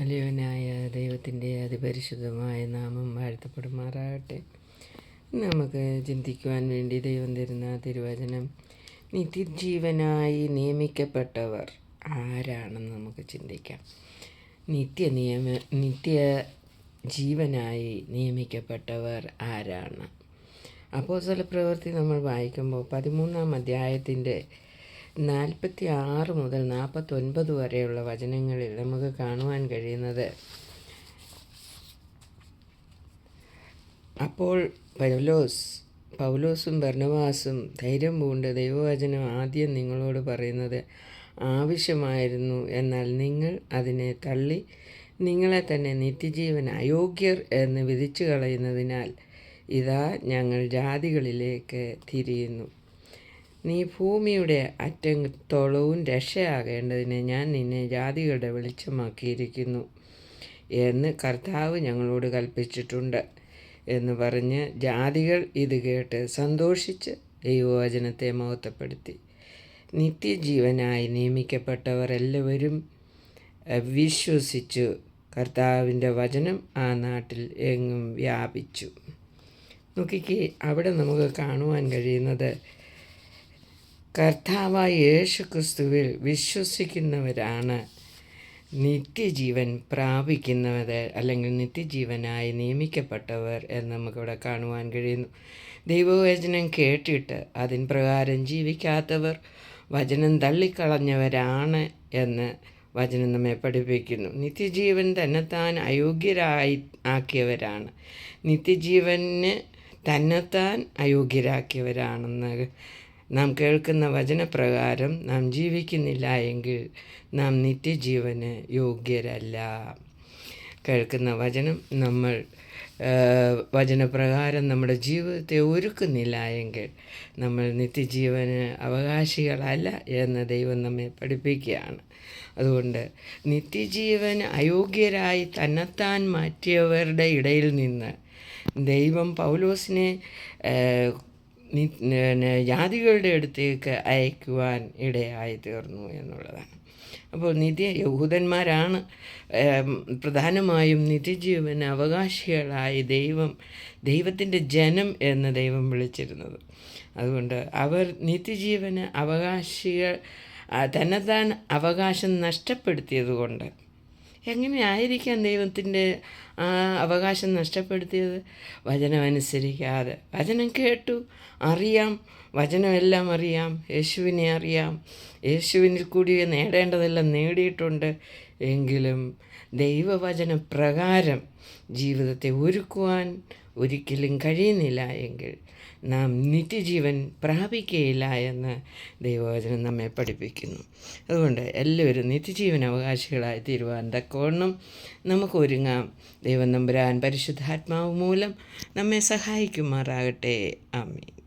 വലിയവനായ ദൈവത്തിന്റെ അതിപരിശുദ്ധമായ നാമം വാഴ്ത്തപ്പെടുമാറാകട്ടെ. നമുക്ക് ചിന്തിക്കുവാൻ വേണ്ടി ദൈവം തരുന്ന തിരുവചനം നിത്യജീവനായി നിയമിക്കപ്പെട്ടവർ ആരാണെന്ന് നമുക്ക് ചിന്തിക്കാം. നിത്യ നിയമ നിത്യ ജീവനായി നിയമിക്കപ്പെട്ടവർ ആരാണ്? അപ്പോസ്തല പ്രവൃത്തി നമ്മൾ വായിക്കുമ്പോൾ പതിമൂന്നാം അധ്യായത്തിന്റെ നാൽപ്പത്തി ആറ് മുതൽ നാൽപ്പത്തൊൻപത് വരെയുള്ള വചനങ്ങളിൽ നമുക്ക് കാണുവാൻ കഴിയുന്നത്. അപ്പോൾ പൗലോസ് പൗലോസും ഭർണവാസും ധൈര്യം പൂണ്ട് ദൈവവചനം ആദ്യം നിങ്ങളോട് പറയുന്നത് ആവശ്യമായിരുന്നു എന്നാൽ നിങ്ങൾ അതിനെ തള്ളി നിങ്ങളെ തന്നെ നിത്യജീവൻ അയോഗ്യർ എന്ന് വിധിച്ചു കളയുന്നതിനാൽ ഇതാ ഞങ്ങൾ ജാതികളിലേക്ക് തിരിയുന്നു. നീ ഭൂമിയുടെ അറ്റത്തോളവും രക്ഷയാകേണ്ടതിന് ഞാൻ നിന്നെ ജാതികളുടെ വെളിച്ചമാക്കിയിരിക്കുന്നു എന്ന് കർത്താവ് ഞങ്ങളോട് കൽപ്പിച്ചിട്ടുണ്ട് എന്ന് പറഞ്ഞ് ജാതികൾ ഇത് കേട്ട് സന്തോഷിച്ച് ദൈവവചനത്തെ മഹത്വപ്പെടുത്തി. നിത്യജീവനായി നിയമിക്കപ്പെട്ടവർ എല്ലാവരും വിശ്വസിച്ചു. കർത്താവിന്റെ വചനം ആ നാട്ടിൽ എങ്ങും വ്യാപിച്ചു. നോക്കിക്കേ അവിടെ നമുക്ക് കാണുവാൻ കഴിയുന്നത് കർത്താവായ യേശു ക്രിസ്തുവിൽ വിശ്വസിക്കുന്നവരാണ്. നിത്യജീവൻ പ്രാപിക്കുന്നവർ അല്ലെങ്കിൽ നിത്യജീവനായി നിയമിക്കപ്പെട്ടവർ എന്ന് നമുക്കിവിടെ കാണുവാൻ കഴിയുന്നു. ദൈവവചനം കേട്ടിട്ട് അതിൻ പ്രകാരം ജീവിക്കാത്തവർ വചനം തള്ളിക്കളഞ്ഞവരാണ് എന്ന് വചനം നമ്മെ പഠിപ്പിക്കുന്നു. നിത്യജീവൻ തന്നെത്താൻ അയോഗ്യരായി ആക്കിയവരാണ്. നിത്യജീവന് തന്നെത്താൻ അയോഗ്യരാക്കിയവരാണെന്ന് നാം കേൾക്കുന്ന വചനപ്രകാരം നാം ജീവിക്കുന്നില്ല എങ്കിൽ നാം നിത്യജീവന് യോഗ്യരല്ല. കേൾക്കുന്ന വചനം നമ്മൾ വചനപ്രകാരം നമ്മുടെ ജീവിതത്തെ ഒരുക്കുന്നില്ല എങ്കിൽ നമ്മൾ നിത്യജീവന് അവകാശികളല്ല എന്ന് ദൈവം നമ്മെ പഠിപ്പിക്കുകയാണ്. അതുകൊണ്ട് നിത്യജീവന് അയോഗ്യരായി തന്നെത്താൻ മാറ്റിയവരുടെ ഇടയിൽ നിന്ന് ദൈവം പൗലോസിനെ ജാതികളുടെ അടുത്തേക്ക് അയക്കുവാൻ ഇടയായി തീർന്നു എന്നുള്ളതാണ്. അപ്പോൾ നിധി യഹൂദന്മാരാണ് പ്രധാനമായും നിത്യജീവന് അവകാശികളായി ദൈവം ദൈവത്തിന്റെ ജനം എന്ന് ദൈവം വിളിച്ചിരുന്നത്. അതുകൊണ്ട് അവർ നിത്യജീവന് അവകാശികൾ തന്നെത്താൻ അവകാശം നഷ്ടപ്പെടുത്തിയതുകൊണ്ട് എങ്ങനെയായിരിക്കാം ദൈവത്തിന്റെ ആ അവകാശം നഷ്ടപ്പെടുത്തിയത്? വചനമനുസരിക്കാതെ. വചനം കേട്ടു അറിയാം. വചനമെല്ലാം അറിയാം. യേശുവിനെ അറിയാം. യേശുവിനിൽ കൂടി നേടേണ്ടതെല്ലാം നേടിയിട്ടുണ്ട്. എങ്കിലും ദൈവവചന പ്രകാരം ജീവിതത്തെ ഒരുക്കുവാൻ ഒരിക്കലും കഴിയുന്നില്ല എങ്കിൽ നാം നിത്യജീവൻ പ്രാപിക്കുകയില്ല എന്ന് ദൈവവചനം നമ്മെ പഠിപ്പിക്കുന്നു. അതുകൊണ്ട് എല്ലാവരും നിത്യജീവൻ അവകാശികളായി തീരുവാൻ തക്കവണ്ണം നമുക്ക് ഒരുങ്ങാം. ദൈവം നമ്പുരാൻ പരിശുദ്ധാത്മാവ് മൂലം നമ്മെ സഹായിക്കുമാറാകട്ടെ. ആമീൻ.